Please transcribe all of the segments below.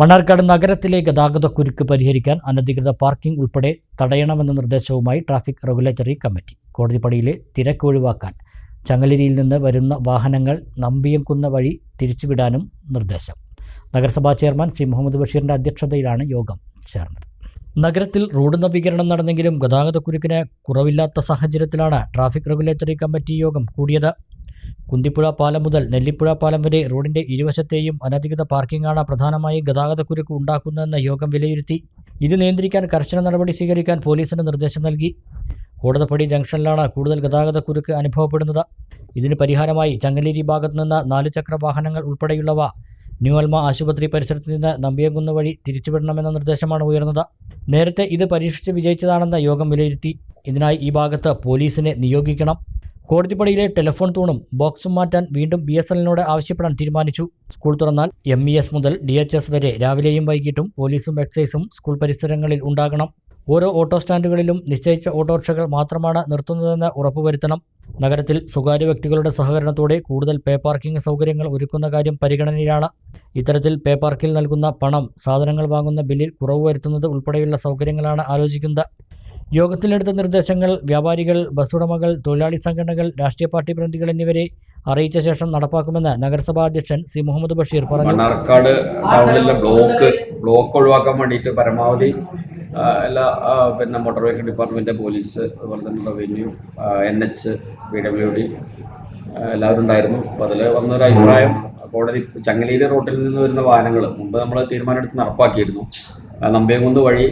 മണ്ണാർക്കാട് നഗരത്തിലെ ഗതാഗതക്കുരുക്ക് പരിഹരിക്കാൻ അനധികൃത പാർക്കിംഗ് ഉൾപ്പെടെ തടയണമെന്ന നിർദ്ദേശവുമായി ട്രാഫിക് റെഗുലേറ്ററി കമ്മിറ്റി. കോടതിപ്പടിയിലെ തിരക്ക് ഒഴിവാക്കാൻ ചങ്ങലരിയിൽ നിന്ന് വരുന്ന വാഹനങ്ങൾ നമ്പിയംകുന്ന വഴി തിരിച്ചുവിടാനും നിർദ്ദേശം. നഗരസഭാ ചെയർമാൻ സി. മുഹമ്മദ് ബഷീറിന്റെ അധ്യക്ഷതയിലാണ് യോഗം ചേർന്നത്. നഗരത്തിൽ റോഡ് നവീകരണം നടന്നെങ്കിലും ഗതാഗതക്കുരുക്കിന് കുറവില്ലാത്ത സാഹചര്യത്തിലാണ് ട്രാഫിക് റെഗുലേറ്ററി കമ്മിറ്റി യോഗം കൂടിയത്. കുന്തിപ്പുഴ പാലം മുതൽ നെല്ലിപ്പുഴ പാലം വരെ റോഡിന്റെ ഇരുവശത്തെയും അനധികൃത പാർക്കിംഗാണ് പ്രധാനമായി ഗതാഗതക്കുരുക്ക് ഉണ്ടാക്കുന്നതെന്ന് യോഗം വിലയിരുത്തി. ഇത് നിയന്ത്രിക്കാൻ കർശന നടപടി സ്വീകരിക്കാൻ പോലീസിന് നിർദ്ദേശം നൽകി. കോടതപ്പടി ജംഗ്ഷനിലാണ് കൂടുതൽ ഗതാഗതക്കുരുക്ക് അനുഭവപ്പെടുന്നത്. ഇതിന് പരിഹാരമായി ചങ്ങലേരി ഭാഗത്തു നിന്ന് നാലുചക്ര വാഹനങ്ങൾ ഉൾപ്പെടെയുള്ളവ ന്യൂ അൽമ ആശുപത്രി പരിസരത്ത് നിന്ന് നമ്പിയങ്കുന്ന് വഴി തിരിച്ചുവിടണമെന്ന നിർദ്ദേശമാണ് ഉയർന്നത്. നേരത്തെ ഇത് പരീക്ഷിച്ച് വിജയിച്ചതാണെന്ന് യോഗം വിലയിരുത്തി. ഇതിനായി ഈ ഭാഗത്ത് പോലീസിനെ നിയോഗിക്കണം. കോടതിപ്പടിയിലെ ടെലിഫോൺ തൂണും ബോക്സും മാറ്റാൻ വീണ്ടും ബി എസ് എല്ലിനോട് ആവശ്യപ്പെടാൻ തീരുമാനിച്ചു. സ്കൂൾ തുറന്നാൽ എം ഇ എസ് മുതൽ ഡി എച്ച് എസ് വരെ രാവിലെയും വൈകിട്ടും പോലീസും എക്സൈസും സ്കൂൾ പരിസരങ്ങളിൽ ഉണ്ടാകണം. ഓരോ ഓട്ടോ സ്റ്റാൻഡുകളിലും നിശ്ചയിച്ച ഓട്ടോറിക്ഷകൾ മാത്രമാണ് നിർത്തുന്നതെന്ന് ഉറപ്പുവരുത്തണം. നഗരത്തിൽ സ്വകാര്യ വ്യക്തികളുടെ സഹകരണത്തോടെ കൂടുതൽ പേ പാർക്കിംഗ് സൗകര്യങ്ങൾ ഒരുക്കുന്ന കാര്യം പരിഗണനയിലാണ്. ഇത്തരത്തിൽ പേ പാർക്കിൽ നൽകുന്ന പണം സാധനങ്ങൾ വാങ്ങുന്ന ബില്ലിൽ കുറവ് വരുത്തുന്നത് ഉൾപ്പെടെയുള്ള സൗകര്യങ്ങളാണ് ആലോചിക്കുന്നത്. യോഗത്തിലെടുത്ത നിർദ്ദേശങ്ങൾ വ്യാപാരികൾ ബസ്സുടമകൾ തൊഴിലാളി സംഘടനകൾ രാഷ്ട്രീയ പാർട്ടി പ്രതിനിധികൾ എന്നിവരെ അറിയിച്ച ശേഷം നടപ്പാക്കുമെന്ന് നഗരസഭാ അധ്യക്ഷൻ സി മുഹമ്മദ് ബഷീർ പറഞ്ഞു. മണ്ണാർക്കാട് ടൗണിലെ ബ്ലോക്ക് ബ്ലോക്ക് ഒഴിവാക്കാൻ വേണ്ടിയിട്ട് പരമാവധി എല്ലാ പിന്നെ മോട്ടോർ വെഹിക്കിൾ ഡിപ്പാർട്ട്മെന്റ് പോലീസ് അതുപോലെ തന്നെ revenue N H P W D എല്ലാവരും ഉണ്ടായിരുന്നു. അപ്പോൾ അതിൽ വന്നൊരു അഭിപ്രായം കോടതി ചങ്ങലേരി റോട്ടിൽ നിന്ന് വരുന്ന വാഹനങ്ങൾ മുമ്പ് നമ്മൾ തീരുമാനമെടുത്ത് നടപ്പാക്കിയിരുന്നു. നമ്പേകുന്ന് വഴി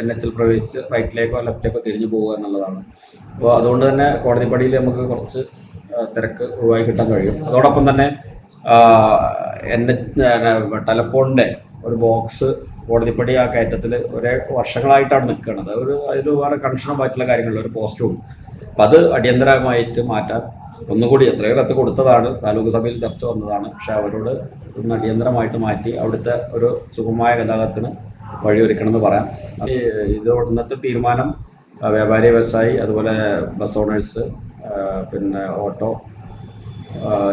എൻ എച്ചിൽ പ്രവേശിച്ച് റൈറ്റിലേക്കോ ലെഫ്റ്റിലേക്കോ തിരിഞ്ഞു പോവുക എന്നുള്ളതാണ്. അപ്പോൾ അതുകൊണ്ട് തന്നെ കോടതിപ്പടിയിൽ നമുക്ക് കുറച്ച് തിരക്ക് ഒഴിവാക്കി കിട്ടാൻ കഴിയും. അതോടൊപ്പം തന്നെ എന്റെ ടെലഫോണിന്റെ ഒരു ബോക്സ് കോടതിപ്പടി ആ കയറ്റത്തിൽ ഒരേ വർഷങ്ങളായിട്ടാണ് നിൽക്കുന്നത് ഒരു അതിൽ വേറെ കൺഷണമായിട്ടുള്ള കാര്യങ്ങളിൽ ഒരു പോസ്റ്റും. അപ്പം അത് അടിയന്തരമായിട്ട് മാറ്റാൻ ഒന്നുകൂടി എത്രയോ കത്ത് കൊടുത്തതാണ്. താലൂക്ക് സഭയിൽ ചർച്ച വന്നതാണ്. പക്ഷെ അവരോട് ഒന്ന് അടിയന്തരമായിട്ട് മാറ്റി അവിടുത്തെ ഒരു സുഗമമായ ഗതാഗതത്തിന് വഴിയൊരുക്കണമെന്ന് പറയാം. ഇത് ഇന്നത്തെ തീരുമാനം വ്യാപാരി വ്യവസായി അതുപോലെ ബസ് ഓണേഴ്സ് പിന്നെ ഓട്ടോ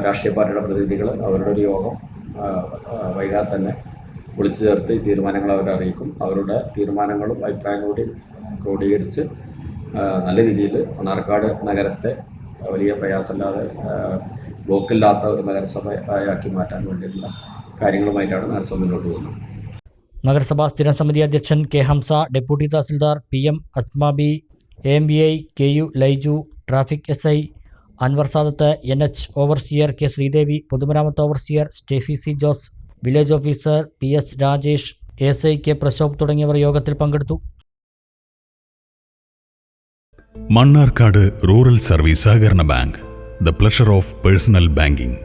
രാഷ്ട്രീയ പാർട്ടിയുടെ പ്രതിനിധികൾ അവരുടെ ഒരു യോഗം വൈകാതെ തന്നെ വിളിച്ചു ചേർത്ത് ഈ തീരുമാനങ്ങൾ അവരെ അറിയിക്കും. അവരുടെ തീരുമാനങ്ങളും അഭിപ്രായങ്ങളും കൂടി ക്രോഡീകരിച്ച് നല്ല രീതിയിൽ മണ്ണാർക്കാട് നഗരത്തെ വലിയ പ്രയാസമില്ലാതെ ബ്ലോക്കില്ലാത്ത ഒരു നഗരസഭയാക്കി മാറ്റാൻ വേണ്ടിയിട്ടുള്ള കാര്യങ്ങളുമായിട്ടാണ് നഗരസഭ മുന്നോട്ട് പോകുന്നത്. നഗരസഭാ സ്ഥിരം സമിതി അധ്യക്ഷൻ K Hamsa deputy tahsildar P M Asmabi M V I K U Laiju traffic S I Anwar Sadath N H overseer K Sreedevi പൊതുമരാമത്ത് overseer Steffi C Jose village officer P S Rajesh S I K Prashobh തുടങ്ങിയവർ യോഗത്തിൽ പങ്കെടുത്തു. Mannarkkad rural service സഹകരണ bank the pleasure of personal banking.